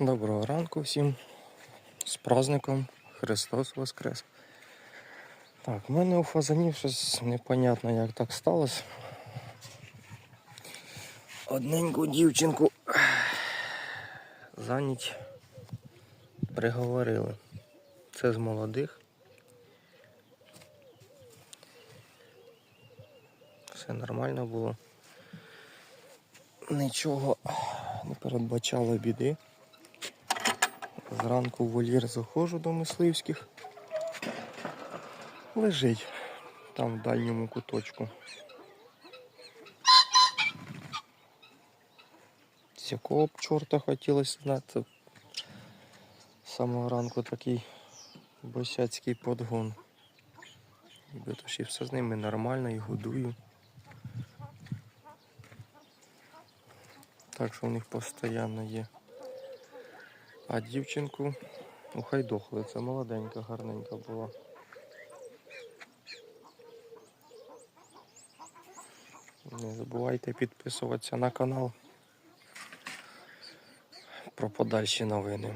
Доброго ранку всім. З праздником Христос Воскрес. Так, в мене у фазанів щось непонятно, як так сталося. Одненьку дівчинку за ніч приговорили. Це з молодих. Все нормально було. Нічого не передбачало біди. Зранку в вольєр заходжу до мисливських. Лежить там в дальньому куточку. З якого б чорта хотілося знати. З самого ранку такий босяцький подгон. Ніби то ще все з ними нормально і годую. Так що у них постійно є. А дівчинку ухайдохли. Це молоденька, гарненька була. Не забувайте підписуватися на канал про подальші новини.